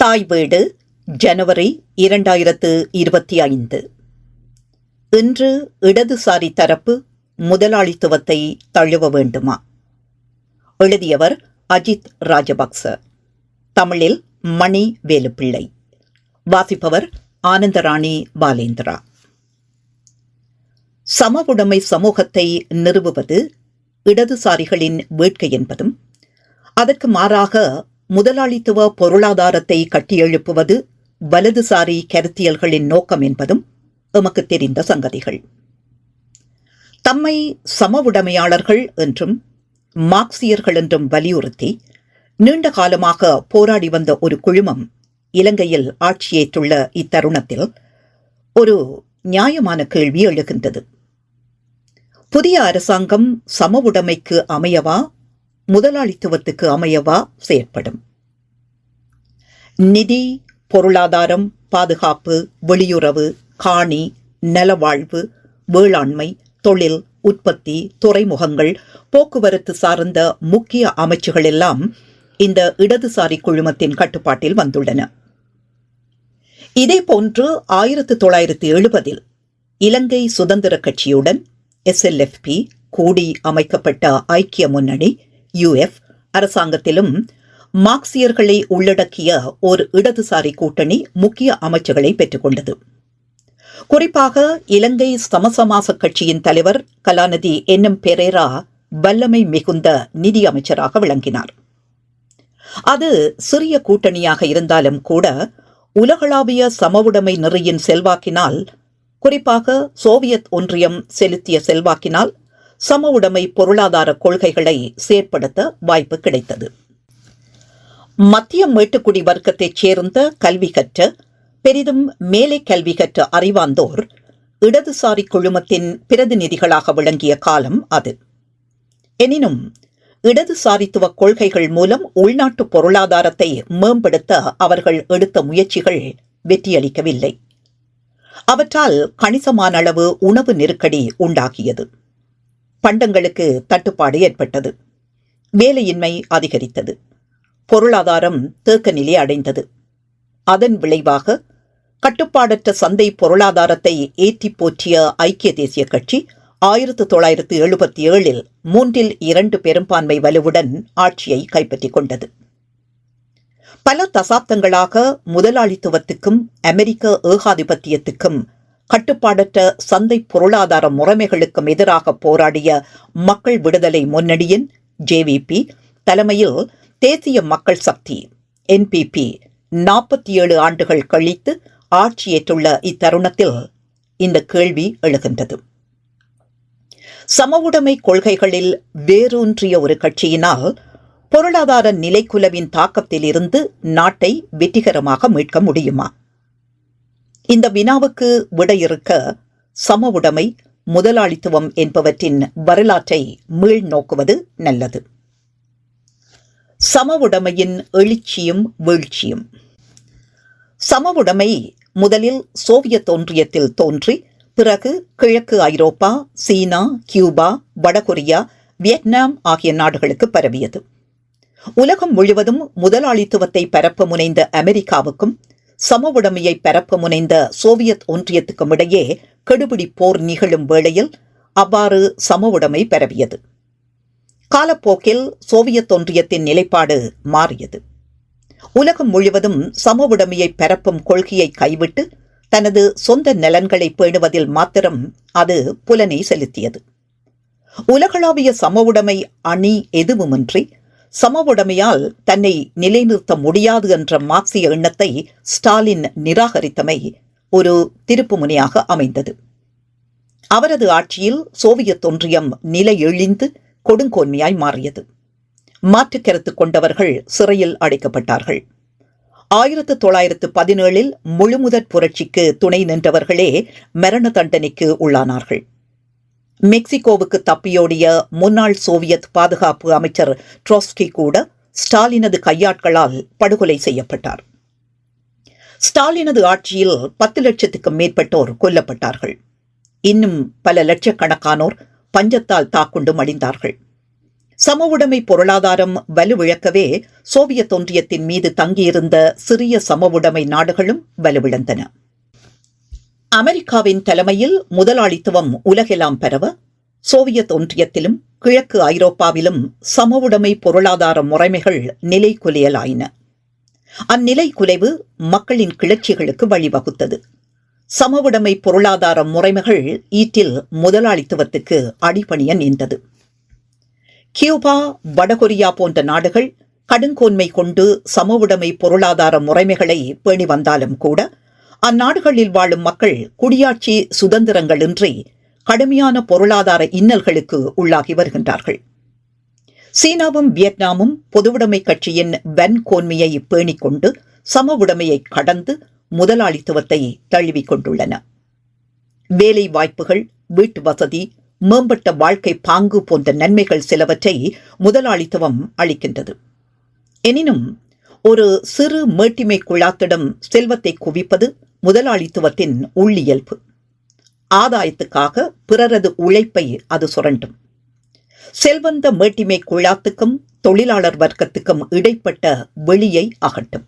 தாய் வீடு ஜனவரி இரண்டாயிரத்து இருபத்தி ஐந்து. இன்று இடதுசாரி தரப்பு முதலாளித்துவத்தை தழுவ வேண்டுமா? எழுதியவர் அஜித் ராஜபக்ச. தமிழில் மணி வேலுப்பிள்ளை. வாசிப்பவர் ஆனந்தராணி பாலேந்திரா. சமவுடைமை சமூகத்தை நிறுவுவது இடதுசாரிகளின் வேட்கை என்பதும் அதற்கு மாறாக முதலாளித்துவ பொருளாதாரத்தை கட்டியெழுப்புவது வலதுசாரி கருத்தியல்களின் நோக்கம் என்பதும் எமக்கு தெரிந்த சங்கதிகள். தம்மை சமவுடைமையாளர்கள் என்றும் மார்க்சியர்கள் என்றும் வலியுறுத்தி நீண்ட காலமாக போராடி வந்த ஒரு குழுமம் இலங்கையில் ஆட்சியேற்றுள்ள இத்தருணத்தில் ஒரு நியாயமான கேள்வி எழுகின்றது. புதிய அரசாங்கம் சமவுடைமைக்கு அமையவா முதலாளித்துவத்துக்கு அமையவா செயற்படும். நிதி பொருளாதாரம் பாதுகாப்பு வெளியுறவு காணி நலவாழ்வு வேளாண்மை தொழில் உற்பத்தி துறைமுகங்கள் போக்குவரத்து சார்ந்த முக்கிய அமைச்சுகள் எல்லாம் இந்த இடதுசாரி குழுமத்தின் கட்டுப்பாட்டில் வந்துள்ளன. இதேபோன்று ஆயிரத்து தொள்ளாயிரத்து எழுபதில் இலங்கை சுதந்திர கட்சியுடன் எஸ்எல்எஃப்பி கூடி அமைக்கப்பட்ட ஐக்கிய முன்னணி யுஎஃப் அரசாங்கத்திலும் மார்க்சியர்களை உள்ளடக்கிய ஒரு இடதுசாரி கூட்டணி முக்கிய அமைச்சுகளை பெற்றுக்கொண்டது. குறிப்பாக இலங்கை சமசமாச கட்சியின் தலைவர் கலாநிதி என். எம். பெரேரா வல்லமை மிகுந்த நிதி அமைச்சராக விளங்கினார். அது சிறிய கூட்டணியாக இருந்தாலும் கூட உலகளாவிய சமவுடைமை நெறியின் செல்வாக்கினால் குறிப்பாக சோவியத் ஒன்றியம் செலுத்திய செல்வாக்கினால் சம உடைமை பொருளாதார கொள்கைகளை செயற்படுத்த வாய்ப்பு கிடைத்தது. மத்திய மேட்டுக்குடி வர்க்கத்தைச் சேர்ந்த கல்வி கற்ற பெரிதும் மேலை கல்வி கற்ற அறிவாந்தோர் இடதுசாரி குழுமத்தின் பிரதிநிதிகளாக விளங்கிய காலம் அது. எனினும் இடதுசாரித்துவ கொள்கைகள் மூலம் உள்நாட்டு பொருளாதாரத்தை மேம்படுத்த அவர்கள் எடுத்த முயற்சிகள் வெற்றியளிக்கவில்லை. அவற்றால் கணிசமான அளவு உணவு நெருக்கடி உண்டாகியது. பண்டங்களுக்கு தட்டுப்பாடு ஏற்பட்டது. வேலையின்மை அதிகரித்தது. பொருளாதாரம் தேக்க நிலை அடைந்தது. அதன் விளைவாக கட்டுப்பாடற்ற சந்தை பொருளாதாரத்தை ஏற்றி போற்றிய ஐக்கிய தேசிய கட்சி ஆயிரத்து தொள்ளாயிரத்து எழுபத்தி ஏழில் மூன்றில் இரண்டு பெரும்பான்மை வலுவுடன் ஆட்சியை கைப்பற்றிக் கொண்டது. பல தசாப்தங்களாக முதலாளித்துவத்துக்கும் அமெரிக்க ஏகாதிபத்தியத்துக்கும் கட்டுப்பாடற்ற சந்தை பொருளாதார முறைமைகளுக்கும் எதிராக போராடிய மக்கள் விடுதலை முன்னணியின் ஜேவிபி தலைமையில் தேசிய மக்கள் சக்தி என்பிபி நாற்பத்தி ஏழு ஆண்டுகள் கழித்து ஆட்சியேற்றுள்ள இத்தருணத்தில் இந்த கேள்வி எழுகின்றது. சமவுடைமை கொள்கைகளில் வேரூன்றிய ஒரு கட்சியினால் பொருளாதார நிலைக்குலவின் தாக்கத்தில் இருந்து நாட்டை வெற்றிகரமாக மீட்க முடியுமா? இந்த வினாவுக்கு விடையிருக்க சமவுடைமை முதலாளித்துவம் என்பவற்றின் வரலாற்றை மீள் நோக்குவது நல்லது. சமவுடைமையின் எழுச்சியும் வீழ்ச்சியும். சமவுடைமை முதலில் சோவியத் ஒன்றியத்தில் தோன்றி பிறகு கிழக்கு ஐரோப்பா சீனா கியூபா வடகொரியா வியட்நாம் ஆகிய நாடுகளுக்கு பரவியது. உலகம் முழுவதும் முதலாளித்துவத்தை பரப்ப முனைந்த அமெரிக்காவுக்கும் சமவுடமையை பரப்ப முனைந்த சோவியத் ஒன்றியத்துக்கும் இடையே கெடுபிடி போர் நிகழும் வேளையில் அவ்வாறு சமவுடைமை பரவியது காலப்போக்கில் சோவியத் ஒன்றியத்தின் நிலைப்பாடு மாறியது. உலகம் முழுவதும் சமவுடைமையை பரப்பும் கொள்கையை கைவிட்டு தனது சொந்த நலன்களை பேணுவதில் மாத்திரம் அது புலனை செலுத்தியது. உலகளாவிய சமவுடைமை அணி எதுவுமின்றி சமவுடைமையால் தன்னை நிலைநிறுத்த முடியாது என்ற மார்க்சிய எண்ணத்தை ஸ்டாலின் நிராகரித்தமை ஒரு திருப்புமுனையாக அமைந்தது. அவரது ஆட்சியில் சோவியத் ஒன்றியம் நிலை எழிந்து கொடுங்கோன்மையாய் மாறியது. மாற்றுக் கருத்து கொண்டவர்கள் சிறையில் அடைக்கப்பட்டார்கள். ஆயிரத்து தொள்ளாயிரத்து பதினேழில் முழுமுதற் புரட்சிக்கு துணை நின்றவர்களே மரண தண்டனைக்கு உள்ளானார்கள். மெக்சிகோவுக்கு தப்பியோடிய முன்னாள் சோவியத் பாதுகாப்பு அமைச்சர் ட்ரோஸ்கி கூட ஸ்டாலினது கையாட்களால் படுகொலை செய்யப்பட்டார். ஸ்டாலினது ஆட்சியில் பத்து லட்சத்துக்கும் மேற்பட்டோர் கொல்லப்பட்டார்கள். இன்னும் பல லட்சக்கணக்கானோர் பஞ்சத்தால் தாக்குண்டு மடிந்தார்கள் சமவுடைமை பொருளாதாரம் வலுவிழக்கவே சோவியத் ஒன்றியத்தின் மீது தங்கியிருந்த சிறிய சமவுடைமை நாடுகளும் வலுவிழந்தன. அமெரிக்காவின் தலைமையில் முதலாளித்துவம் உலகெல்லாம் பரவ சோவியத் ஒன்றியத்திலும் கிழக்கு ஐரோப்பாவிலும் சமவுடைமை பொருளாதார முறைமைகள் நிலை குலையலாயின அந்நிலை குலைவு மக்களின் கிளர்ச்சிகளுக்கு வழிவகுத்தது. சமவுடைமை பொருளாதார முறைமைகள் ஈட்டில் முதலாளித்துவத்துக்கு அடிபணிய நீண்டது கியூபா வடகொரியா போன்ற நாடுகள் கடுங்கோன்மை கொண்டு சமவுடைமை பொருளாதார முறைமைகளை பேணி வந்தாலும் கூட அந்நாடுகளில் வாழும் மக்கள் குடியாட்சி சுதந்திரங்களின்றி கடுமையான பொருளாதார இன்னல்களுக்கு உள்ளாகி வருகின்றார்கள். சீனாவும் வியட்நாமும் பொதுவுடைமை கட்சியின் வன்கோன்மையை பேணிக் கொண்டு சமவுடைமையை கடந்து முதலாளித்துவத்தை தழுவிக் கொண்டுள்ளன. வேலை வாய்ப்புகள் வீட்டு வசதி மேம்பட்ட வாழ்க்கை பாங்கு போன்ற நன்மைகள் சிலவற்றை முதலாளித்துவம் அளிக்கின்றது. எனினும் ஒரு சிறு மேட்டிமை குழாத்திடம் செல்வத்தை குவிப்பது முதலாளித்துவத்தின் உள்ளியல்பு. ஆதாயத்துக்காக பிறரது உழைப்பை அது சுரண்டும். செல்வந்த மேட்டிமை குழாத்துக்கும் தொழிலாளர் வர்க்கத்துக்கும் இடைப்பட்ட வெளியை அகட்டும்.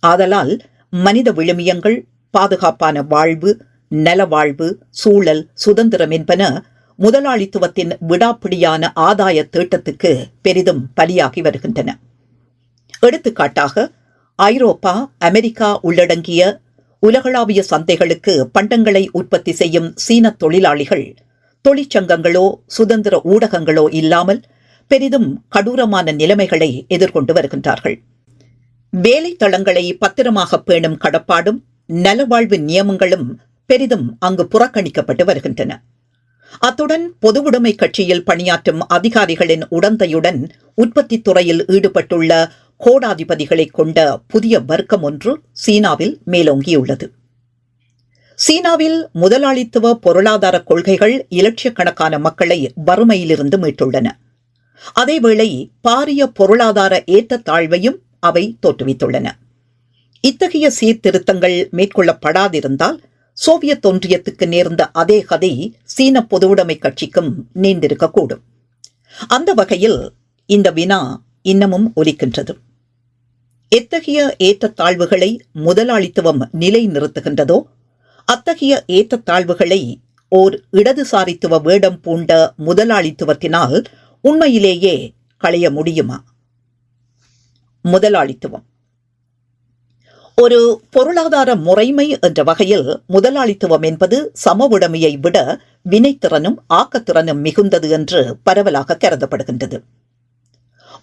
ஆதலால் மனித விழுமியங்கள் பாதுகாப்பான வாழ்வு நலவாழ்வு சூழல் சுதந்திரம் என்பன முதலாளித்துவத்தின் விடாப்பிடியான ஆதாய தீட்டத்துக்கு பெரிதும் பலியாகி வருகின்றன. எடுத்துக்காட்டாக ஐரோப்பா அமெரிக்கா உள்ளடங்கிய உலகளாவிய சந்தைகளுக்கு பண்டங்களை உற்பத்தி செய்யும் சீன தொழிலாளிகள் தொழிற்சங்கங்களோ சுதந்திர ஊடகங்களோ இல்லாமல் பெரிதும் கடூரமான நிலைமைகளை எதிர்கொண்டு வருகின்றார்கள். வேலை தளங்களை பத்திரமாக பேணும் கடப்பாடும் நலவாழ்வு நியமங்களும் பெரிதும் அங்கு புறக்கணிக்கப்பட்டு வருகின்றன. அத்துடன் பொதுவுடைமை கட்சியில் பணியாற்றும் அதிகாரிகளின் உடந்தையுடன் உற்பத்தி துறையில் ஈடுபட்டுள்ள கோடாதிபதிகளை கொண்ட புதிய வர்க்கம் ஒன்று சீனாவில் மேலோங்கியுள்ளது. சீனாவில் முதலாளித்துவ பொருளாதார கொள்கைகள் இலட்சக்கணக்கான மக்களை வறுமையிலிருந்து மீட்டுள்ளன. அதேவேளை பாரிய பொருளாதார ஏற்றத்தாழ்வையும் அவை தோற்றுவித்துள்ளன. இத்தகைய சீர்திருத்தங்கள் மேற்கொள்ளப்படாதிருந்தால் சோவியத் ஒன்றியத்துக்கு நேர்ந்த அதே கதை சீன பொதுவுடைமை கட்சிக்கும் நீண்டிருக்கக்கூடும். அந்த வகையில் இந்த வினா இன்னமும் ஒலிக்கின்றது. எத்தகைய ஏற்றத்தாழ்வுகளை முதலாளித்துவம் நிலைநிறுத்துகின்றதோ அத்தகைய ஏற்றத்தாழ்வுகளை ஓர் இடதுசாரித்துவ வேடம் பூண்ட முதலாளித்துவத்தினால் உண்மையிலேயே களைய முடியுமா? முதலாளித்துவம். ஒரு பொருளாதார முறைமை என்ற வகையில் முதலாளித்துவம் என்பது சமவுடைமையை விட வினைத்திறனும் ஆக்கத்திறனும் மிகுந்தது என்று பரவலாக கருதப்படுகின்றது.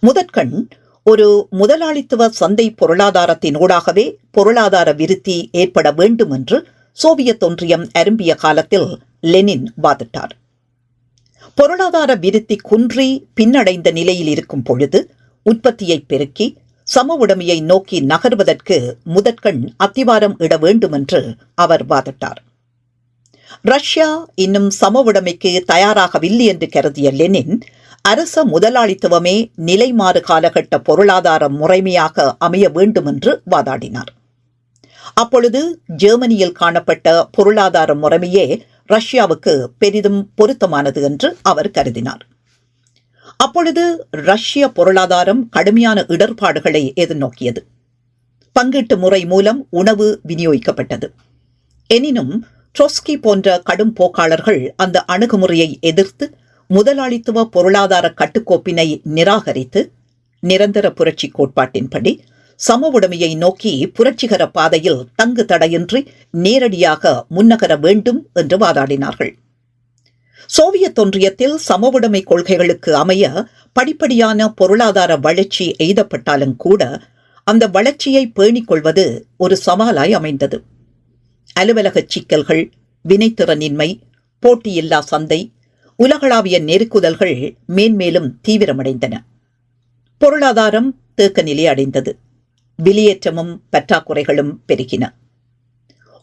முதற்கண் ஒரு முதலாளித்துவ சந்தை பொருளாதாரத்தினூடாகவே பொருளாதார விருத்தி ஏற்பட வேண்டும் என்று சோவியத் ஒன்றியம் அரும்பிய காலத்தில் லெனின் வாதிட்டார். பொருளாதார விருத்தி குன்றி பின்னடைந்த நிலையில் இருக்கும் பொழுது உற்பத்தியை பெருக்கி சம உடைமையை நோக்கி நகர்வதற்கு முதற்கண் அத்திவாரம் இட வேண்டும் என்று அவர் வாதிட்டார். ரஷ்யா இன்னும் சம உடைமைக்கு தயாராகவில்லை என்று கருதிய லெனின் அரச முதலாளித்துவமே நிலைமாறு காலகட்ட பொருளாதார முறைமையாக அமைய வேண்டும் என்று வாதாடினார். அப்பொழுது ஜெர்மனியில் காணப்பட்ட பொருளாதார முறைமையே ரஷ்யாவுக்கு பெரிதும் பொருத்தமானது என்று அவர் கருதினார். அப்பொழுது ரஷ்ய பொருளாதாரம் கடுமையான இடர்பாடுகளை எதிர்நோக்கியது. பங்கீட்டு முறை மூலம் உணவு விநியோகிக்கப்பட்டது. எனினும் ட்ரொஸ்கி போன்ற கடும் போக்காளர்கள் அந்த அணுகுமுறையை எதிர்த்து முதலாளித்துவ பொருளாதார கட்டுக்கோப்பினை நிராகரித்து நிரந்தர புரட்சி கோட்பாட்டின்படி சம உடைமையை நோக்கி புரட்சிகர பாதையில் தங்கு தடையின்றி நேரடியாக முன்னகர வேண்டும் என்று வாதாடினார்கள். சோவியத் ஒன்றியத்தில் சமவுடைமை கொள்கைகளுக்கு அமைய படிப்படியான பொருளாதார வளர்ச்சி எய்தப்பட்டாலும் கூட அந்த வளர்ச்சியை பேணிக் கொள்வது ஒரு சவாலாய் அமைந்தது. அலுவலக சிக்கல்கள் வினைத்திறனின்மை போட்டியில்லா சந்தை உலகளாவிய நெருக்குதல்கள் மேன்மேலும் தீவிரமடைந்தன. பொருளாதாரம் தேக்க நிலை அடைந்தது. வெளியேற்றமும் பற்றாக்குறைகளும் பெருகின.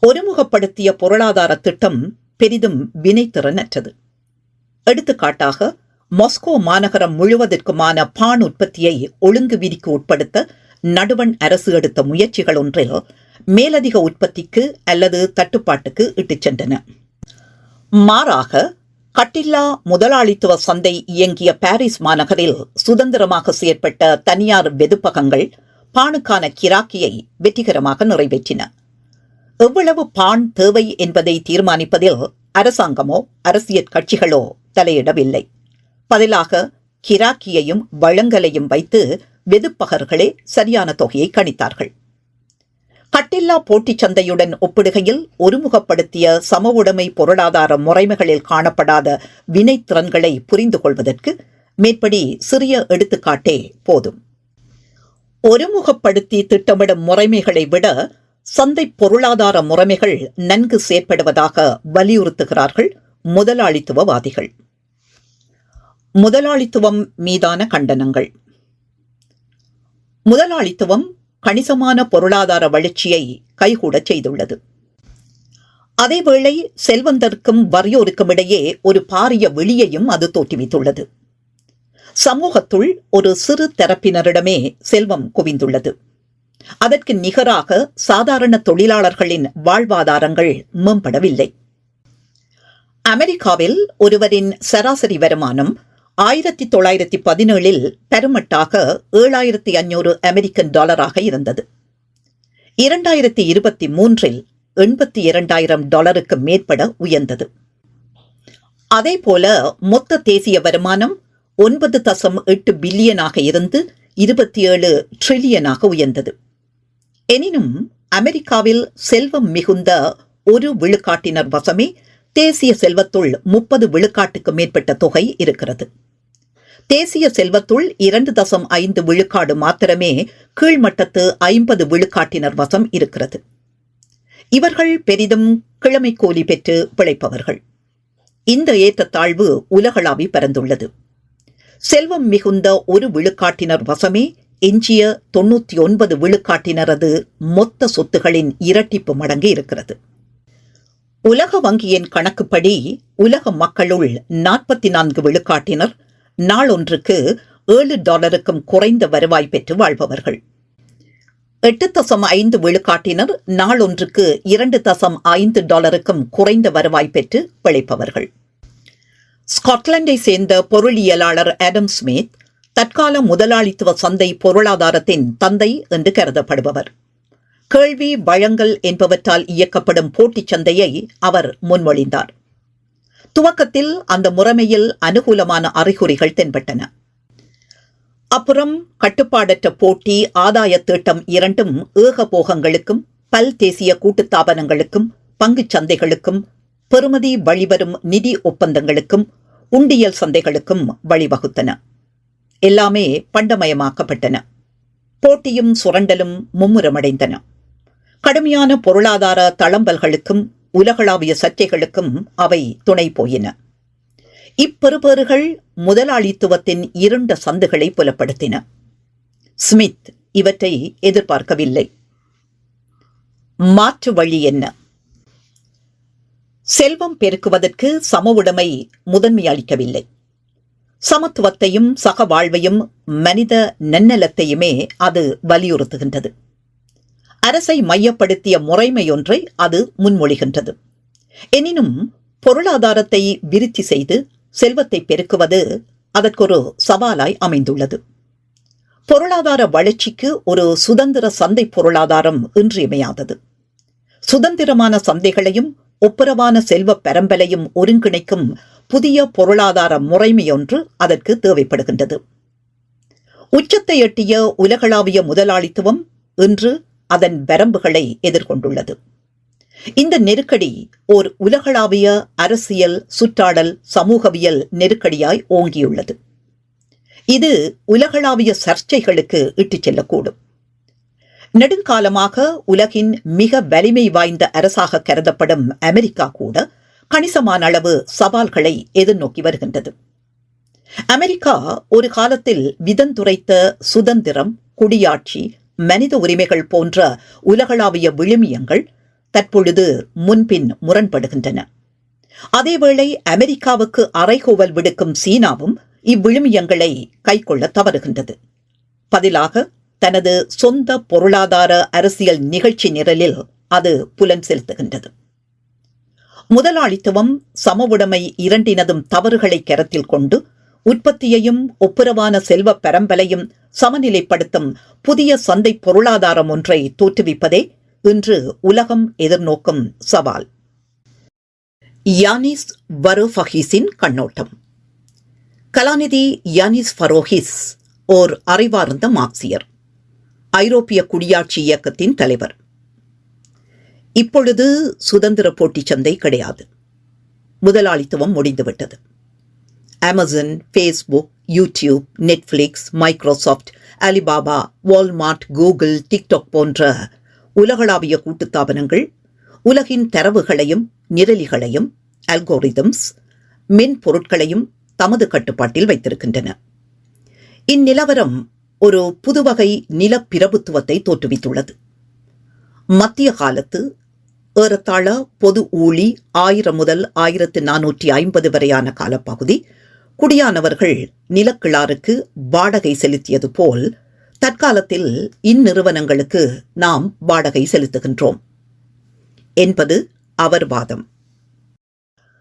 ஒருமுகப்படுத்திய பொருளாதார திட்டம் பெரிதும் வினைத்திறனற்றது. எடுத்துக்காட்டாக மாஸ்கோ மாநகரம் முழுவதற்குமான பான் உற்பத்தியை ஒழுங்கு விதிக்கு உட்படுத்த நடுவண் அரசு எடுத்த முயற்சிகள் ஒன்றில் மேலதிக உற்பத்திக்கு அல்லது தட்டுப்பாட்டுக்கு இட்டுச் சென்றன. மாறாக கட்டில்லா முதலாளித்துவ சந்தை இயங்கிய பாரிஸ் மாநகரில் சுதந்திரமாக செயற்பட்ட தனியார் வெதுப்பகங்கள் பானுக்கான கிராக்கியை வெற்றிகரமாக நிறைவேற்றின. எவ்வளவு பான் தேவை என்பதை தீர்மானிப்பதில் அரசாங்கமோ அரசியல் கட்சிகளோ தலையிடவில்லை. பதிலாக கிராக்கியையும் வழங்கலையும் வைத்து வெதுப்பகர்களே சரியான தொகையை கணித்தார்கள். கட்டில்லா போட்டிச் சந்தையுடன் ஒப்பிடுகையில் ஒருமுகப்படுத்திய சம உடைமை பொருளாதார முறைமைகளில் காணப்படாத வினைத்திறன்களை புரிந்து கொள்வதற்கு மேற்படி சிறிய எடுத்துக்காட்டே போதும். ஒருமுகப்படுத்தி திட்டமிடும் முறைமைகளை விட சந்தை பொருளாதார முறைமைகள் நன்கு செயற்படுவதாக வலியுறுத்துகிறார்கள் முதலாளித்துவவாதிகள். முதலாளித்துவம் மீதான கண்டனங்கள். முதலாளித்துவம் கணிசமான பொருளாதார வளர்ச்சியை கைகூடச் செய்துள்ளது. அதேவேளை செல்வந்தருக்கும் வறியோருக்கும் இடையே ஒரு பாரிய வெளியையும் அது தோற்றுவித்துள்ளது. சமூகத்துள் ஒரு சிறு தரப்பினரிடமே செல்வம் குவிந்துள்ளது. அதற்கு நிகராக சாதாரண தொழிலாளர்களின் வாழ்வாதாரங்கள் மேம்படவில்லை. அமெரிக்காவில் ஒருவரின் சராசரி வருமானம் ஆயிரத்தி தொள்ளாயிரத்தி பதினேழில் பெருமட்டாக ஏழாயிரத்தி அஞ்சூறு அமெரிக்கன் டாலராக இருந்தது. இரண்டாயிரத்தி இருபத்தி மூன்றில் எண்பத்தி இரண்டாயிரம் டாலருக்கு மேற்பட உயர்ந்தது. அதேபோல மொத்த தேசிய வருமானம் ஒன்பது தசம் எட்டு பில்லியனாக இருந்து இருபத்தி ஏழு ட்ரில்லியனாக உயர்ந்தது. எனினும் அமெரிக்காவில் செல்வம் மிகுந்த ஒரு விழுக்காட்டினர் வசமே தேசிய செல்வத்துள் முப்பது விழுக்காட்டுக்கு மேற்பட்ட தொகை இருக்கிறது. தேசிய செல்வத்துள் இரண்டு தசம் ஐந்து விழுக்காடு மாத்திரமே கீழ்மட்டத்து ஐம்பது விழுக்காட்டினர் வசம் இருக்கிறது. இவர்கள் பெரிதும் கிழமை கூலி பெற்று பிழைப்பவர்கள். இந்த ஏற்றத்தாழ்வு உலகளாவி பரந்துள்ளது. செல்வம் மிகுந்த ஒரு விழுக்காட்டினர் வசமே எஞ்சிய தொன்னூத்தி ஒன்பது விழுக்காட்டினரது மொத்த சொத்துகளின் இரட்டிப்பு மடங்கு இருக்கிறது. உலக வங்கியின் கணக்குப்படி உலக மக்களுள் நாற்பத்தி நான்கு விழுக்காட்டினர் நாள் ஒன்றுக்கு ஏழு டாலருக்கும் குறைந்த வருவாய் பெற்று வாழ்பவர்கள். எட்டு தசம் ஐந்து விழுக்காட்டினர் நாள் ஒன்றுக்கு இரண்டு தசம் ஐந்து டாலருக்கும் குறைந்த வருவாய் பெற்று பிழைப்பவர்கள். ஸ்காட்லாண்டை சேர்ந்த பொருளியலாளர் ஆடம் ஸ்மித் தற்கால முதலாளித்துவ சந்தை பொருளாதாரத்தின் தந்தை என்று கருதப்படுபவர். கேள்வி வழங்கல் என்பவற்றால் இயக்கப்படும் போட்டிச் சந்தையை அவர் முன்மொழிந்தார். துவக்கத்தில் அந்த முறைமையில் அனுகூலமான அறிகுறிகள் தென்பட்டன. அப்புறம் கட்டுப்பாடற்ற போட்டி ஆதாய திட்டம் இரண்டும் ஏகபோகங்களுக்கும் பல் தேசிய கூட்டுத்தாபனங்களுக்கும் பங்குச் சந்தைகளுக்கும் பெறுமதி வழிவரும் நிதி ஒப்பந்தங்களுக்கும் உண்டியல் சந்தைகளுக்கும் வழிவகுத்தன. எல்லாமே பண்டமயமாக்கப்பட்டன. போட்டியும் சுரண்டலும் மும்முரமடைந்தன. கடுமையான பொருளாதார தளம்பல்களுக்கும் உலகளாவிய சர்ச்சைகளுக்கும் அவை துணை போயின. இப்பெறுபேறுகள் முதலாளித்துவத்தின் இருண்ட சந்துகளை புலப்படுத்தின. ஸ்மித் இவற்றை எதிர்பார்க்கவில்லை. மாற்று வழி என்ன? செல்வம் பெருக்குவதற்கு சம உடைமை முதன்மை அளிக்கவில்லை. சமத்துவத்தையும் சக வாழ்வையும் மனித நன்னலத்தையுமே அது வலியுறுத்துகின்றது. அரசை மையப்படுத்திய முறைமையொன்றை அது முன்மொழிகின்றது. எனினும் பொருளாதாரத்தை விருத்தி செய்து செல்வத்தை பெருக்குவது அதற்கொரு சவாலாய் அமைந்துள்ளது. பொருளாதார வளர்ச்சிக்கு ஒரு சுதந்திர சந்தை பொருளாதாரம் இன்றியமையாதது. சுதந்திரமான சந்தைகளையும் ஒப்புரவான செல்வ பரம்பலையும் ஒருங்கிணைக்கும் புதிய பொருளாதார முறைமையொன்று அதற்கு தேவைப்படுகின்றது. உச்சத்தை எட்டிய உலகளாவிய முதலாளித்துவம் இன்று அதன் வரம்புகளை எதிர்கொண்டுள்ளது. இந்த நெருக்கடி ஓர் உலகளாவிய அரசியல் சுற்றாடல் சமூகவியல் நெருக்கடியாய் ஓங்கியுள்ளது. இது உலகளாவிய சர்ச்சைகளுக்கு இட்டுச் செல்லக்கூடும். நெடுங்காலமாக உலகின் மிக வலிமை வாய்ந்த அரசாக கருதப்படும் அமெரிக்கா கூட கணிசமான அளவு சவால்களை எதிர்நோக்கி வருகின்றது. அமெரிக்கா ஒரு காலத்தில் விதந்துரைத்த சுதந்திரம் குடியாட்சி மனித உரிமைகள் போன்ற உலகளாவிய விழுமியங்கள் தற்பொழுது முன்பின் முரண்படுகின்றன. அதேவேளை அமெரிக்காவுக்கு அறைகூவல் விடுக்கும் சீனாவும் இவ்விழுமியங்களை கைக்கொள்ள தவறுகின்றது. பதிலாக தனது சொந்த பொருளாதார அரசியல் நிகழ்ச்சி நிரலில் அது புலன் செலுத்துகின்றது. முதலாளித்துவம் சமவுடைமை இரண்டினதும் தவறுகளை கருத்தில் கொண்டு உற்பத்தியையும் ஒப்புரவான செல்வப் பரம்பலையும் சமநிலைப்படுத்தும் புதிய சந்தை பொருளாதாரம் ஒன்றை தோற்றுவிப்பதே இன்று உலகம் எதிர்நோக்கும் சவால். யானிஸ் வரோஃபஹிஸின் கண்ணோட்டம். கலாநிதி யானிஸ் ஃபரோஹிஸ் ஓர் அறிவார்ந்த மார்க்சியர். ஐரோப்பிய குடியாட்சி இயக்கத்தின் தலைவர். இப்பொழுது சுதந்திர போட்டி சந்தை கிடையாது. முதலாளித்துவம் முடிந்துவிட்டது. Amazon Facebook YouTube Netflix Microsoft Alibaba Walmart Google TikTok போன்ற உலகளாவிய கூட்டுத்தாபனங்கள் உலகின் தரவுகளையும் நிரலிகளையும் அல்கோரிதம்ஸ் மென்பொருட்களையும் தமது கட்டுப்பாட்டில் வைத்திருக்கின்றன. இந்நிலவரம் ஒரு புதுவகை நிலப்பிரபுத்துவத்தை தோற்றுவித்துள்ளது. மத்திய காலத்து ஏறத்தாழ பொது ஊழி ஆயிரம் முதல் ஆயிரத்து நானூற்றி ஐம்பது வரையான காலப்பகுதி குடியானவர்கள் நிலக்கிழாருக்கு வாடகை செலுத்தியது போல் தற்காலத்தில் இந்நிறுவனங்களுக்கு நாம் வாடகை செலுத்துகின்றோம். என்பது அவர் வாதம்.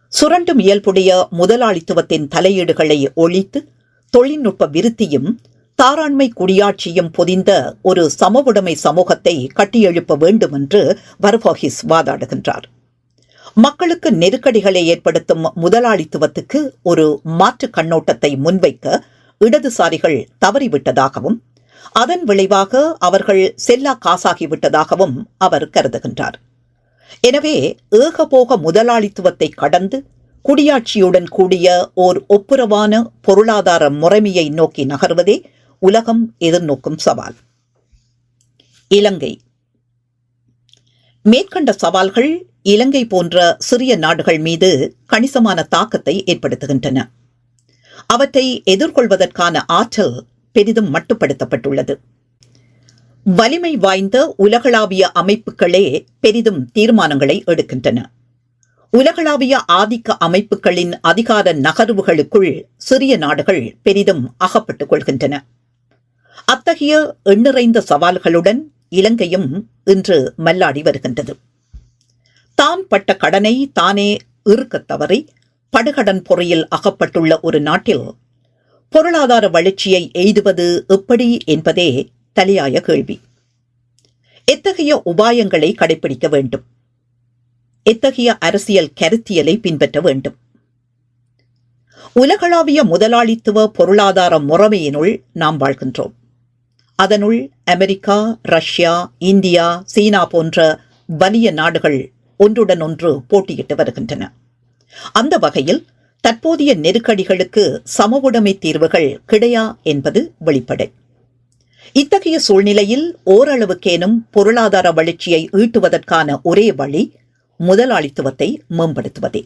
சுரண்டும் இயல்புடைய முதலாளித்துவத்தின் தலையீடுகளை ஒழித்து தொழில்நுட்ப விருத்தியும் தாராண்மை குடியாட்சியும் பொதிந்த ஒரு சமவுடைமை சமூகத்தை கட்டியெழுப்ப வேண்டும் என்று வர்ஃபாகிஸ் வாதாடுகின்றார். மக்களுக்கு நெருக்கடிகளை ஏற்படுத்தும் முதலாளித்துவத்துக்கு ஒரு மாற்று கண்ணோட்டத்தை முன்வைக்க இடதுசாரிகள் தவறிவிட்டதாகவும் அதன் விளைவாக அவர்கள் செல்லா காசாகிவிட்டதாகவும் அவர் கருதுகின்றார். எனவே ஏகபோக முதலாளித்துவத்தை கடந்து குடியாட்சியுடன் கூடிய ஓர் ஒப்புரவான பொருளாதார முறைமையை நோக்கி நகர்வதே உலகம் எதிர்நோக்கும் சவால். இலங்கை மேற்கண்ட சவால்கள் இலங்கை போன்ற சிறிய நாடுகள் மீது கணிசமான தாக்கத்தை ஏற்படுத்துகின்றன. அவற்றை எதிர்கொள்வதற்கான ஆற்றல் பெரிதும் மட்டுப்படுத்தப்பட்டுள்ளது. வலிமை வாய்ந்த உலகளாவிய அமைப்புகளே பெரிதும் தீர்மானங்களை எடுக்கின்றன. உலகளாவிய ஆதிக்க அமைப்புகளின் அதிகார நகர்வுகளுக்குள் சிறிய நாடுகள் பெரிதும் அகப்பட்டுக் கொள்கின்றன. அத்தகைய எண்ணிறைந்த சவால்களுடன் இலங்கையும் இன்று மல்லாடி வருகின்றது. தான் பட்ட கடனை தானே இருக்கத் தவறி படுகடன் பொறியில் அகப்பட்டுள்ள ஒரு நாட்டில் பொருளாதார வளர்ச்சியை எய்துவது எப்படி என்பதே தலையாய கேள்வி. எத்தகைய உபாயங்களை கடைபிடிக்க வேண்டும்? எத்தகைய அரசியல் கருத்தியலை பின்பற்ற வேண்டும்? உலகளாவிய முதலாளித்துவ பொருளாதார முறைமையினுள் நாம் வாழ்கின்றோம். அதனுள் அமெரிக்கா ரஷ்யா இந்தியா சீனா போன்ற வலிய நாடுகள் ஒன்றுடன் ஒன்று போட்டியிட்டு வருகின்றன. அந்த வகையில் தற்போதைய நெருக்கடிகளுக்கு சமவுடைமை தீர்வுகள் கிடையா என்பது வெளிப்படை. இத்தகைய சூழ்நிலையில் ஓரளவுக்கேனும் பொருளாதார வளர்ச்சியை ஈட்டுவதற்கான ஒரே வழி முதலாளித்துவத்தை மேம்படுத்துவதே.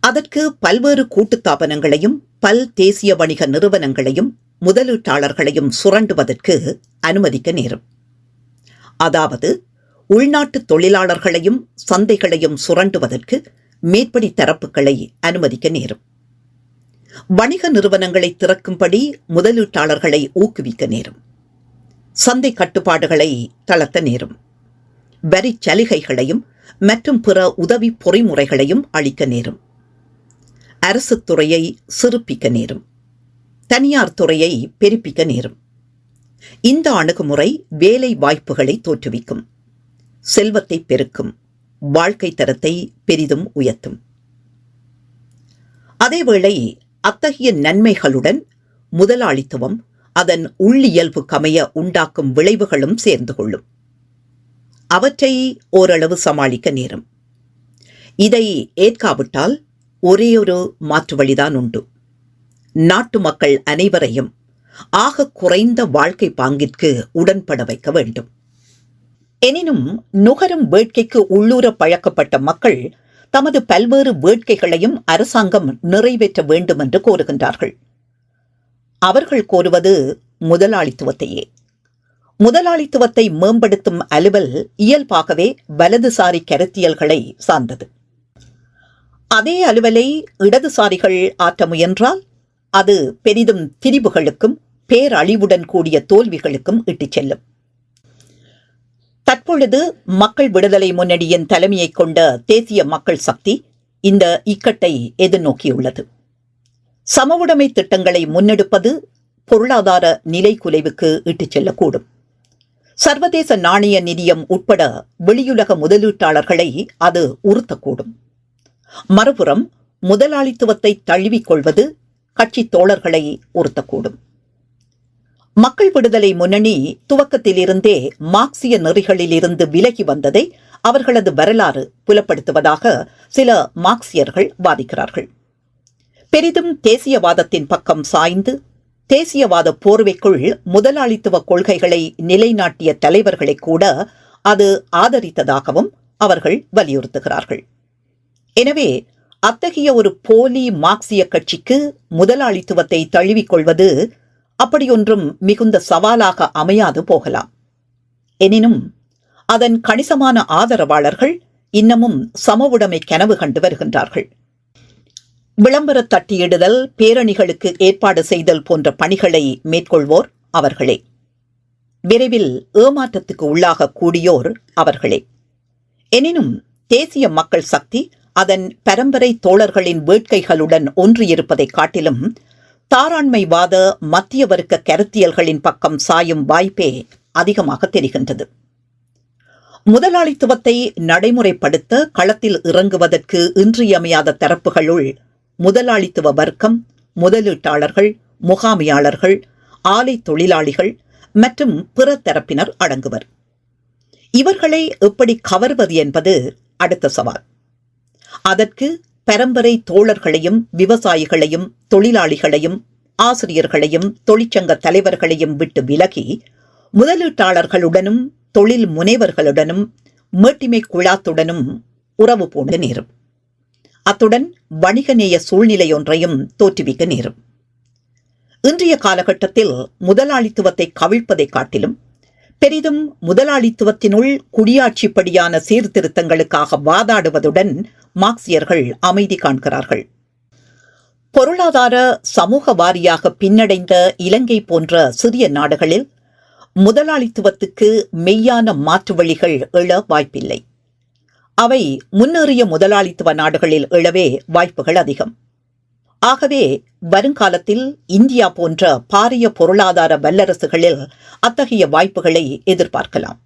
அதற்கு பல்வேறு கூட்டுத்தாபனங்களையும் பல் தேசிய வணிக நிறுவனங்களையும் முதலீட்டாளர்களையும் சுரண்டுவதற்கு அனுமதிக்க நேரும். அதாவது உள்நாட்டு தொழிலாளர்களையும் சந்தைகளையும் சுரண்டுவதற்கு மேற்படி தரப்புகளை அனுமதிக்க நேரும். வணிக நிறுவனங்களை திறக்கும்படி முதலீட்டாளர்களை ஊக்குவிக்க நேரும். சந்தை கட்டுப்பாடுகளை தளர்த்த நேரும். வரி சலுகைகளையும் மற்றும் பிற உதவி பொறிமுறைகளையும் அளிக்க நேரும். அரசு துறையை சிறுப்பிக்க நேரும். தனியார் துறையை பெருப்பிக்க நேரும். இந்த அணுகுமுறை வேலை வாய்ப்புகளை தோற்றுவிக்கும். செல்வத்தை பெருக்கும். வாழ்க்கை தரத்தை பெரிதும் உயர்த்தும். அதேவேளை அத்தகைய நன்மைகளுடன் முதலாளித்துவம் அதன் உள்ளியல்பு கமைய உண்டாக்கும் விளைவுகளும் சேர்ந்து கொள்ளும். அவற்றை ஓரளவு சமாளிக்க நேரும். இதை ஏற்காவிட்டால் ஒரே ஒரு மாற்று வழிதான் உண்டு. நாட்டு மக்கள் அனைவரையும் ஆக குறைந்த வாழ்க்கை பாங்கிற்கு உடன்பட வைக்க வேண்டும். எனினும் நுகரும் வேட்கைக்கு உள்ளூர பழக்கப்பட்ட மக்கள் தமது பல்வேறு வேட்கைகளையும் அரசாங்கம் நிறைவேற்ற வேண்டும் என்று கோருகின்றார்கள். அவர்கள் கோருவது முதலாளித்துவத்தையே. முதலாளித்துவத்தை மேம்படுத்தும் அலுவல் இயல்பாகவே வலதுசாரி கருத்தியல்களை சார்ந்தது. அதே அலுவலை இடதுசாரிகள் ஆற்ற முயன்றால் அது பெரிதும் திரிவுகளுக்கும் பேரழிவுடன் கூடிய தோல்விகளுக்கும் இட்டுச் செல்லும். தற்பொழுது மக்கள் விடுதலை முன்னணியின் தலைமையை கொண்ட தேசிய மக்கள் சக்தி இந்த இக்கட்டை எதிர்நோக்கியுள்ளது. சமவுடைமை திட்டங்களை முன்னெடுப்பது பொருளாதார நிலை குலைவுக்கு இட்டுச் செல்லக்கூடும். சர்வதேச நாணய நிதியம் உட்பட வெளியுலக முதலீட்டாளர்களை அது உறுத்தக்கூடும். மறுபுறம் முதலாளித்துவத்தை தழுவிக் கொள்வது கட்சி தோழர்களை உறுத்தக்கூடும். மக்கள் விடுதலை முன்னணி துவக்கத்திலிருந்தே மார்க்சிய நெறிகளிலிருந்து விலகி வந்ததை அவர்களது வரலாறு புலப்படுத்துவதாக சில மார்க்சியர்கள் வாதிக்கிறார்கள். பெரிதும் தேசியவாதத்தின் பக்கம் சாய்ந்து தேசியவாத போர்வைக்குள் முதலாளித்துவ கொள்கைகளை நிலைநாட்டிய தலைவர்களை கூட அது ஆதரித்ததாகவும் அவர்கள் வலியுறுத்துகிறார்கள். எனவே அத்தகைய ஒரு போலி மார்க்சிய கட்சிக்கு முதலாளித்துவத்தை தழுவிக்கொள்வது அப்படியொன்றும் மிகுந்த சவாலாக அமையாது போகலாம். எனினும் அதன் கணிசமான ஆதரவாளர்கள் இன்னமும் சமவுடைமை கனவு கண்டு வருகின்றார்கள். விளம்பர தட்டியிடுதல் பேரணிகளுக்கு ஏற்பாடு செய்தல் போன்ற பணிகளை மேற்கொள்வோர் அவர்களே. விரைவில் ஏமாற்றத்துக்கு உள்ளாகக்கூடியோர் அவர்களே. எனினும் தேசிய மக்கள் சக்தி அதன் பரம்பரை தோழர்களின் வேட்கைகளுடன் ஒன்றியிருப்பதைக் காட்டிலும் தாராண்மைவாத மத்திய வர்க்க கருத்தியல்களின் பக்கம் சாயும் வாய்ப்பே அதிகமாக தெரிகின்றது. முதலாளித்துவத்தை நடைமுறைப்படுத்த களத்தில் இறங்குவதற்கு இன்றியமையாத தரப்புகளுள் முதலாளித்துவ வர்க்கம் முதலீட்டாளர்கள் முகாமியாளர்கள் ஆலை தொழிலாளிகள் மற்றும் பிற தரப்பினர் அடங்குவர். இவர்களை எப்படி கவர்வது என்பது அடுத்த சவால். அதற்கு பரம்பரை தோழர்களையும் விவசாயிகளையும் தொழிலாளிகளையும் ஆசிரியர்களையும் தொழிற்சங்க தலைவர்களையும் விட்டு விலகி முதலீட்டாளர்களுடனும் தொழில் முனைவர்களுடனும் மேட்டிமை குழாத்துடனும் உறவு பூண்ட நேரும். அத்துடன் வணிகநேய சூழ்நிலை ஒன்றையும் தோற்றுவிக்க நேரும். இன்றைய காலகட்டத்தில் முதலாளித்துவத்தை கவிழ்ப்பதைக் காட்டிலும் பெரிதும் முதலாளித்துவத்தினுள் குடியாட்சிப்படியான சீர்திருத்தங்களுக்காக வாதாடுவதுடன் மார்க்சியர்கள் அமைதி காண்கிறார்கள். பொருளாதார சமூக வாரியாக பின்னடைந்த இலங்கை போன்ற சிறிய நாடுகளில் முதலாளித்துவத்துக்கு மெய்யான மாற்று வழிகள் எழ வாய்ப்பில்லை. அவை முன்னேறிய முதலாளித்துவ நாடுகளில் எழவே வாய்ப்புகள் அதிகம். ஆகவே வருங்காலத்தில் இந்தியா போன்ற பாரிய பொருளாதார வல்லரசுகளில் அத்தகைய வாய்ப்புகளை எதிர்பார்க்கலாம்.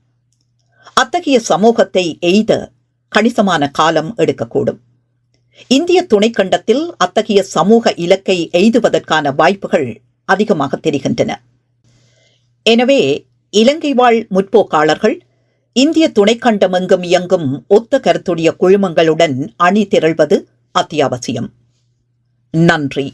அத்தகைய சமூகத்தை எய்த கணிசமான காலம் எடுக்கக்கூடும். இந்திய துணைக்கண்டத்தில் அத்தகைய சமூக இலக்கை எய்துவதற்கான வாய்ப்புகள் அதிகமாக தெரிகின்றன. எனவே இலங்கை வாழ் முற்போக்காளர்கள் இந்திய துணைக்கண்டமெங்கும் இயங்கும் ஒத்த கருத்துடைய குழுமங்களுடன் அணி திரள்வது அத்தியாவசியம். நன்றி